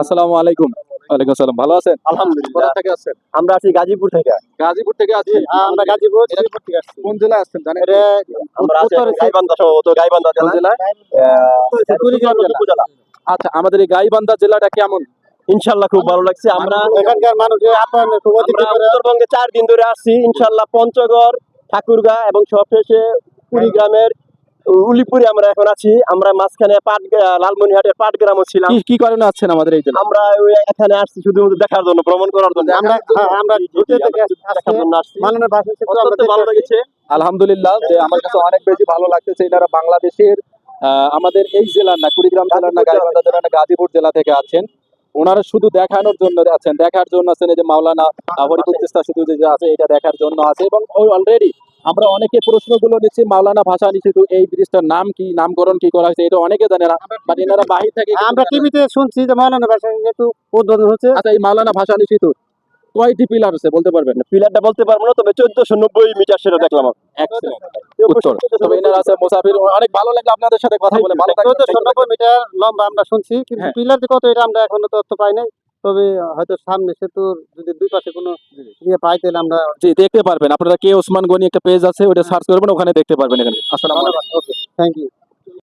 আসসালামু আলাইকুম। ওয়ালাইকুম আসসালাম। ভালো আছেন? আলহামদুলিল্লাহ। থেকে আসছেন? আমরা আছি গাজীপুর থেকে। গাজীপুর থেকে আছেন আমরা গাজীপুর। শ্রীপুর থেকে আসছি কোন জেলায় আসছেন? জানেন আমরা আছি গাইবান্ধা সম্ভবত গাইবান্ধা জেলা কুড়িগ্রাম উপজেলা। আচ্ছা আমাদের এই গাইবান্ধা জেলাটা কেমন? ইনশাল্লাহ খুব ভালো লাগছে। আমরা এখানকার করে উত্তরবঙ্গে চার দিন ধরে আসছি। ইনশাল্লাহ পঞ্চগড় ঠাকুরগা এবং সবশেষে কুড়িগ্রামের উলিপুরে আমরা এখন আছি। আমরা মাঝখানে পাট লালমনিহাটের পাটগ্রামও ছিলাম। কি কারণে আছেন আমাদের এই জেলা আমরা এখানে আসছি শুধুমাত্র দেখার জন্য ভ্রমণ করার জন্য। আমরা হ্যাঁ, আমরা জন্য অত্যন্ত ভালো লেগেছে। আলহামদুলিল্লাহ যে আমার কাছে অনেক বেশি ভালো লাগতেছে এনারা বাংলাদেশের আহ, আমাদের এই জেলার না কুড়িগ্রাম জেলার না গাইবান্ধা জেলার না গাজীপুর জেলা থেকে আছেন। ওনারা শুধু দেখানোর জন্য আছেন দেখার জন্য আছেন এই যে মাওলানা যে যে আছে এটা দেখার জন্য আছে এবং অলরেডি আমরা অনেকে প্রশ্নগুলো নিচ্ছি মাওলানা ভাষা সেতু এই ব্রিজটার নাম কি নামকরণ কি করা হয়েছে এটা অনেকে জানে না বাট এনারা বাহির থেকে আমরা টিভিতে শুনছি যে মাননীয় ভাষা যেহেতু উদ্বোধন হচ্ছে। আচ্ছা এই মাওলানা ভাষা সেতু কয়টি পিলার আছে বলতে পারবেন? পিলারটা বলতে পারব না তবে চোদ্দশো নব্বই মিটার সেটা দেখলাম উত্তর। তবে এনারা আছে মুসাফির অনেক ভালো লাগল আপনাদের সাথে কথা বলে ভালো। চোদ্দশো নব্বই মিটার লম্বা আমরা শুনছি কিন্তু হ্যাঁ। পিলার কত এটা আমরা এখনও তথ্য পাই নাই। তবে হয়তো সামনে সেতুর যদি দুই পাশে কোনো ইয়ে পাই তাহলে আমরা জি দেখতে পারবেন। আপনারা কে ওসমান গনি একটা পেজ আছে ওটা সার্চ করবেন ওখানে দেখতে পারবেন এখানে। আসসালামু আলাইকুম। Thank you